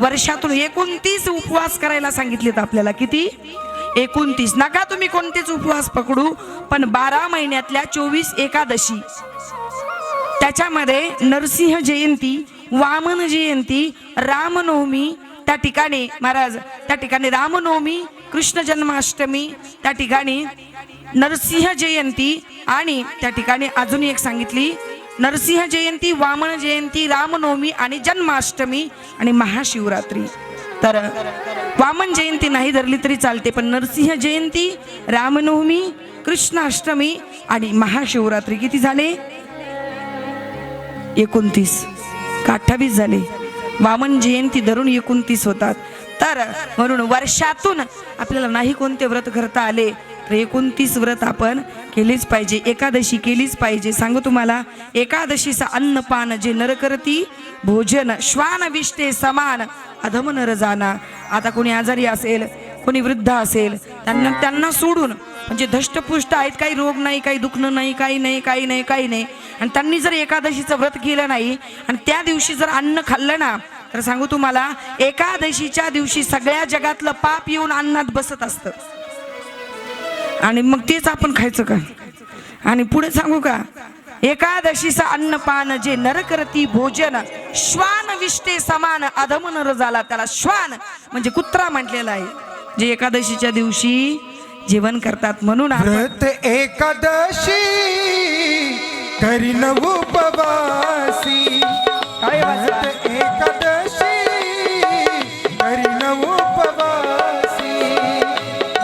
वर्षातून एकोणतीस उपवास करायला सांगितलेत आपल्याला. किती? एकोणतीस. नका तुम्ही कोणतेच उपवास पकडू पण बारा महिन्यातल्या चोवीस एकादशी. त्याच्यामध्ये नरसिंह जयंती वामन जयंती रामनवमी त्या ठिकाणी महाराज त्या ठिकाणी रामनवमी कृष्ण जन्माष्टमी त्या ठिकाणी नरसिंह जयंती आणि त्या ठिकाणी अजून एक सांगितली नरसिंह जयंती वामन जयंती रामनवमी आणि जन्माष्टमी आणि महाशिवरात्री. तर वामन जयंती नाही धरली तरी चालते पण नरसिंह जयंती रामनवमी कृष्णाष्टमी आणि महाशिवरात्री किती झाले? एकोणतीस. का अठ्ठावीस झाले. वामन जयंती धरून एकोणतीस होतात. तर म्हणून वर्षातून आपल्याला नाही कोणते व्रत करता आले तर एकोणतीस व्रत आपण केलीच पाहिजे एकादशी केलीच पाहिजे. सांगू तुम्हाला एकादशीचा अन्नपान जे नर करती भोजन श्वान विष्टे समान अधम नर जाना आता कोणी आजारी असेल कोणी वृद्ध असेल त्यांना त्यांना सोडून म्हणजे धष्टपुष्ट आहेत काही रोग नाही काही दुखणं नाही काही नाही काही नाही काही नाही. आणि त्यांनी जर एकादशीचं व्रत केलं नाही आणि त्या दिवशी जर अन्न खाल्लं ना तर सांगू तुम्हाला एकादशीच्या दिवशी सगळ्या जगातलं पाप येऊन अन्नात बसत असतं. आणि मग तेच आपण खायचं का? आणि पुढे सांगू का? एकादशीचा अन्नपान जे नर करती भोजन श्वान विष्टे समान अधम नर झाला त्याला श्वान म्हणजे कुत्रा म्हटलेला आहे. जे एकादशीच्या दिवशी जेवण करतात म्हणून व्रत एकादशी करीन उपवासी. काय वाचला?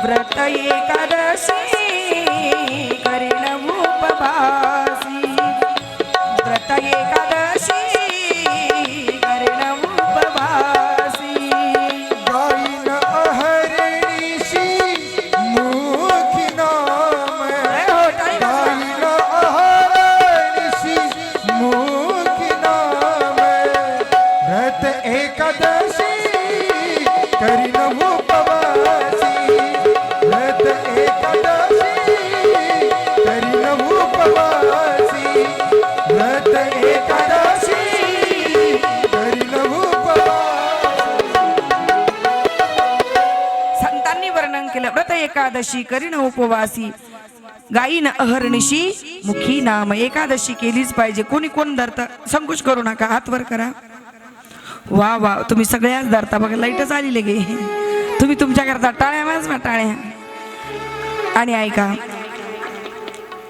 व्रतये करसि करिणमुपवासं व्रतये क एकादशी करीन उपवासी. गाईन अहर्निशी मुखी नाम एकादशी केलीच पाहिजे. कोणी कोण धरत? संकोच करू नका हात वर करा. वा वा तुम्ही सगळ्याच धरता. बघा लाईटच आली गे तुम्ही तुमच्या करता टाळ्या ना टाळ्या. आणि ऐका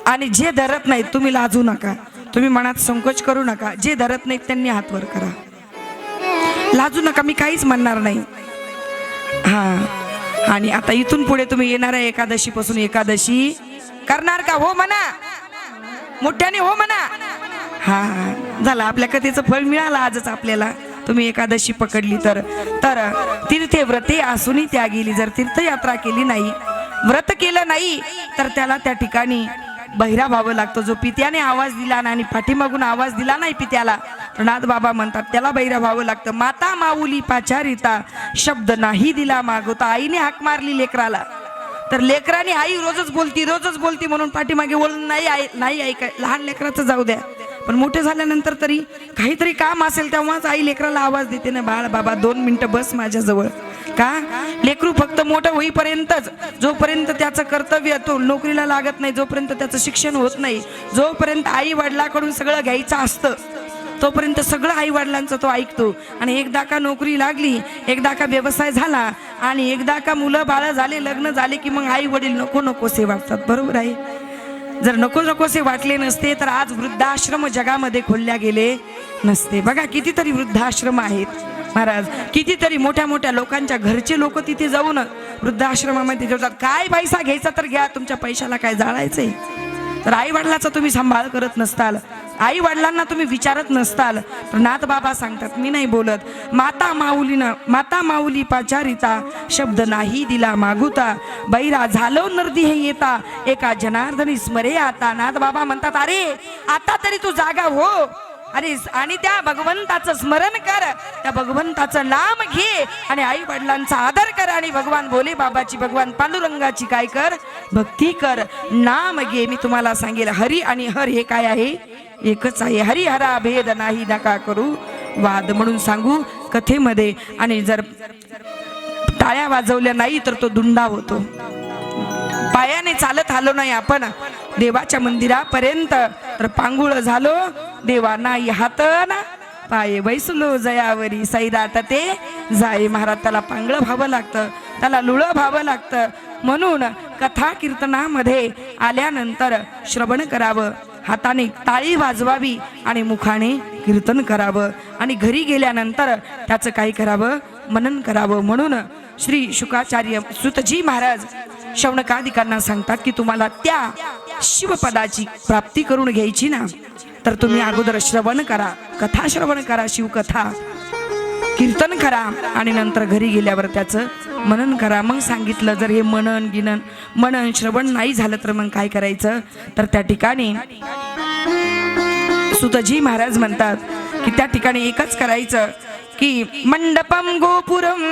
आणि जे धरत नाहीत तुम्ही लाजू नका. तुम्ही मनात संकोच करू नका. जे धरत नाहीत त्यांनी हात वर करा. लाजू नका मी काहीच म्हणणार नाही. हा. आणि आता इथून पुढे तुम्ही येणाऱ्या एकादशी पासून एकादशी करणार का? हो म्हणा. मोठ्याने हो म्हणा. हा झालं. आपल्या कथेचं फळ मिळालं आजच आपल्याला. तुम्ही एकादशी पकडली तर. तर तीर्थे व्रते असूनही त्या गेली जर तीर्थयात्रा केली नाही व्रत केलं नाही तर त्याला त्या ठिकाणी बहिरा व्हावं लागतो. जो पित्याने आवाज दिला ना आणि पाठीमागून आवाज दिला नाही पित्याला नाथ बाबा म्हणतात त्याला बैरा व्हावं लागतं. माता माऊली पाचारिता शब्द नाही दिला मागवता आईने हाक मारली लेकराला. तर लेकराने आई रोजच बोलती रोजच बोलती म्हणून पाठीमागे बोलून नाही आई नाही ऐकाय लहान लेकराचं जाऊ द्या. पण मोठे झाल्यानंतर तरी काहीतरी काम असेल तेव्हाच आई लेकराला आवाज देते ना बाळ बाबा दोन मिनटं बस माझ्याजवळ. का? लेकरू फक्त मोठं होईपर्यंतच जोपर्यंत त्याचं कर्तव्य तो नोकरीला लागत नाही जोपर्यंत त्याचं शिक्षण होत नाही जोपर्यंत आई वडिलाकडून सगळं घ्यायचं असतं तोपर्यंत सगळं आई वडिलांचं तो ऐकतो. आणि एकदा का नोकरी लागली एकदा का व्यवसाय झाला आणि एकदा का मुलं बाळं झाले लग्न झाले की मग आई वडील नको नकोसे वाटतात. बरोबर आहे? जर नको नकोसे वाटले नसते तर आज वृद्धाश्रम जगामध्ये खोलल्या गेले नसते. बघा कितीतरी वृद्धाश्रम आहेत महाराज. कितीतरी मोठ्या मोठ्या लोकांच्या घरचे लोक तिथे जाऊन वृद्धाश्रमामध्ये जेवतात काय पैसा घ्यायचा तर घ्या तुमच्या पैशाला काय जाळायचंय? तर आई वडिलाचा तुम्ही सांभाळ करत नसताल. आई वडिलांना तुम्ही विचारत नसताल. तर नाथ बाबा सांगतात मी नाही बोलत. माता माऊलीनं माता माऊली पाचारिता शब्द नाही दिला मागुता. बैरा झालो नर्दी हे येता. एका जनार्दनी स्मरे आता. नाथ बाबा म्हणतात अरे आता तरी तू जागा हो. अरे आणि त्या भगवंताचं स्मरण कर. त्या भगवंताचं नाम घे आणि आई वडिलांचा आदर कर आणि भगवान भोले बाबाची भगवान पांडुरंगाची काय कर? भक्ती कर. नाम घे. मी तुम्हाला सांगेल हरी आणि हर हे काय आहे? एकच आहे. हरिहरा भेद नाही नका करू वाद म्हणून सांगू कथेमध्ये. आणि जर टाळ्या वाजवल्या नाही तर तो दुंडा होतो. पायाने चालत आलो नाही आपण. देवाच्या मंदिरापर्यंत तर पांगुळ झालो. देवा नाही हात ना पाये बैसलो जयावरी सैराट ते जाई महाराज त्याला पांगळं व्हावं लागतं. त्याला लुळं व्हावं लागतं. म्हणून कथा कीर्तनामध्ये आल्यानंतर श्रवण करावं. हाताने ताळी वाजवावी आणि मुखाने कीर्तन करावं. आणि घरी गेल्यानंतर त्याचं काही करावं? मनन करावं. म्हणून श्री शुकाचार्य सुतजी महाराज शौनकादिकांना सांगतात की तुम्हाला त्या शिवपदाची प्राप्ती करून घ्यायची ना तर तुम्ही अगोदर श्रवण करा कथा श्रवण करा शिवकथा. कीर्तन करा आणि नंतर घरी गेल्यावर त्याचं मनन करा. मग सांगितलं जर हे मनन गिनन मनन श्रवण नाही झालं तर मग काय करायचं? तर त्या ठिकाणी सुतजी महाराज म्हणतात की त्या ठिकाणी एकच करायचं की मंडपम गोपुरम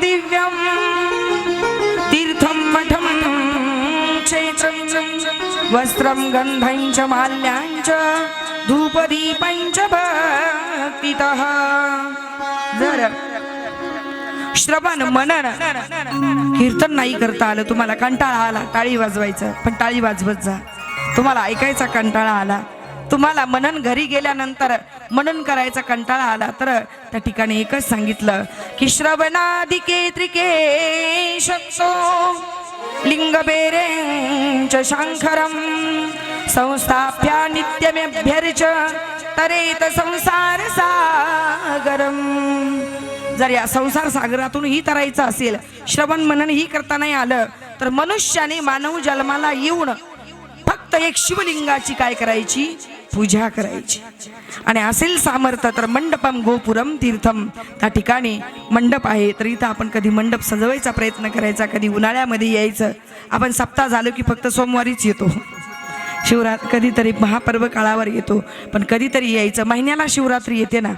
दिव्यम वस्त्रं वस्त्रम गंधंच माल्यांच धूपदीपंच भक्तितः। जर श्रवण मनन कीर्तन नाही करता आलं तुम्हाला कंटाळा आला टाळी वाजवायचं पण टाळी वाजवत जा. तुम्हाला ऐकायचा कंटाळा आला तुम्हाला मनन घरी गेल्यानंतर मनन करायचा कंटाळा आला तर त्या ठिकाणी एकच सांगितलं की श्रवणादिके त्रिके शकतो लिङ्गबेरेञ्च बेरेंच संस्थाप्य नित्यमेभ्यर्च तरेत संसार सागरम जर या संसार सागरातून ही तरायचं असेल श्रवण मनन ही करता नाही आलं तर मनुष्याने मानव जन्माला येऊन फक्त एक शिवलिंगाची काय करायची? पूजा करायची. आणि असेल सामर्थ्य तर मंडपम गोपुरम तीर्थम. त्या ठिकाणी मंडप आहे तर इथं आपण कधी मंडप सजवायचा प्रयत्न करायचा कधी उन्हाळ्यामध्ये यायचं. आपण सप्ताह झालो की फक्त सोमवारीच येतो. शिवरात कधीतरी महापर्व काळावर येतो पण कधीतरी यायचं. महिन्याला शिवरात्री येते ना.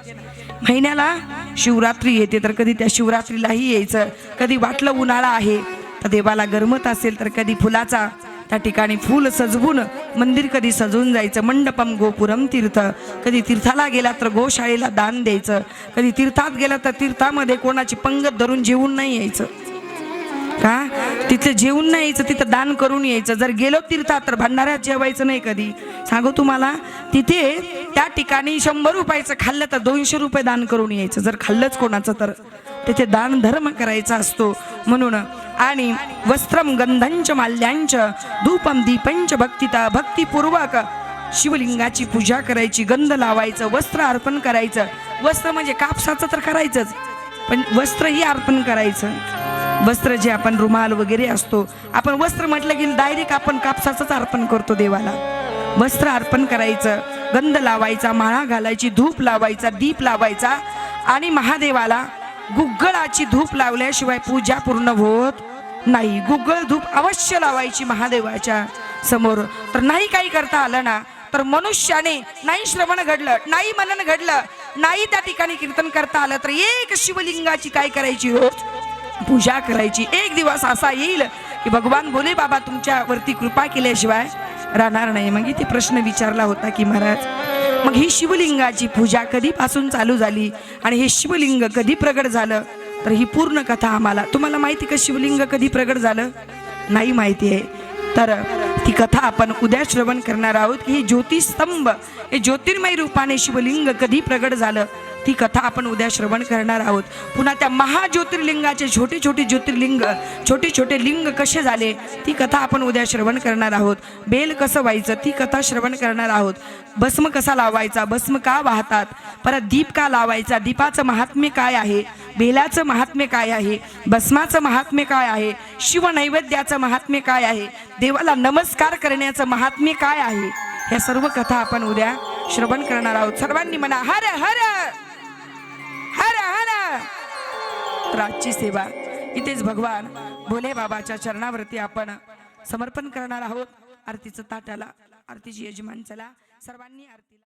महिन्याला शिवरात्री येते तर कधी त्या शिवरात्रीलाही यायचं. कधी वाटलं उन्हाळा आहे तर देवाला गरमत असेल तर कधी फुलाचा त्या ठिकाणी फूल सजवून मंदिर कधी सजवून जायचं? मंडपम गोपुरम तीर्थ. कधी तीर्थाला गेला तर गोशाळेला दान द्यायचं. कधी तीर्थात गेला तर तीर्थामध्ये कोणाची पंगत धरून जेवून नाही यायचं. का? तिथे जेवून नाही यायचं तिथं दान करून यायचं. जर गेलो तीर्थात तर भंडाऱ्यात जेवायचं नाही कधी. सांगू तुम्हाला तिथे त्या ठिकाणी शंभर रुपयाचं खाल्लं तर दोनशे रुपये दान करून यायचं. जर खाल्लंच कोणाचं तर. तिथे दान धर्म करायचा असतो. म्हणून आणि वस्त्रम गंधंच माल्यांच धूपम दीपंच भक्तिता भक्तिपूर्वक शिवलिंगाची पूजा करायची गंध लावायचं वस्त्र अर्पण करायचं. वस्त्र म्हणजे कापसाचं तर करायचंच पण वस्त्रही अर्पण करायचं. वस्त्र जे आपण रुमाल वगैरे असतो आपण वस्त्र म्हटलं की डायरेक्ट आपण कापसाचंच अर्पण करतो देवाला. वस्त्र अर्पण करायचं गंध लावायचा माळा घालायची धूप लावायचा दीप लावायचा आणि महादेवाला गुग्गळाची धूप लावल्याशिवाय पूजा पूर्ण होत नाही. गुग्गळ धूप अवश्य लावायची महादेवाच्या समोर. तर नाही काही करता आलं ना तर मनुष्याने नाही श्रवण घडलं नाही मनन घडलं नाही त्या ठिकाणी कीर्तन करता आलं तर एक शिवलिंगाची काय करायची रोज पूजा करायची. एक दिवस असा येईल की भगवान बोले बाबा तुमच्यावरती कृपा केल्याशिवाय राहणार नाही. मग इथे प्रश्न विचारला होता की महाराज मग ही शिवलिंगाची पूजा कधीपासून चालू झाली? आणि हे शिवलिंग कधी प्रगट झालं? तर ही पूर्ण कथा आम्हाला तुम्हाला माहिती का शिवलिंग कधी प्रगट झालं? नाही माहिती आहे. तर ती कथा आपण उद्या श्रवण करणार आहोत की हे ज्योतिस्तंभ हे ज्योतिर्मय रूपाने शिवलिंग कधी प्रगट झालं? ती कथा आपण उद्या श्रवण करणार आहोत. पुन्हा त्या महाज्योतिर्लिंगाचे छोटे छोटे ज्योतिर्लिंग छोटे छोटे लिंग कसे झाले ती कथा आपण उद्या श्रवण करणार आहोत. बेल कसं व्हायचं ती कथा श्रवण करणार आहोत. भस्म कसा लावायचा भस्म का वाहतात परत दीप का लावायचा दीपाचं महात्म्य काय आहे बेलाचं महात्म्य काय आहे भस्माचं महात्म्य काय आहे शिवनैवेद्याचं महात्म्य काय आहे देवाला नमस्कार करण्याचं महात्म्य काय आहे ह्या सर्व कथा आपण उद्या श्रवण करणार आहोत. सर्वांनी म्हणा हर हर! हर राजची सेवा. इथेच भगवान भोले बाबाच्या चरणावरती आपण समर्पण करणार आहोत. आरतीचं ताटाला आरतीची यजमान चला. सर्वांनी आरतीला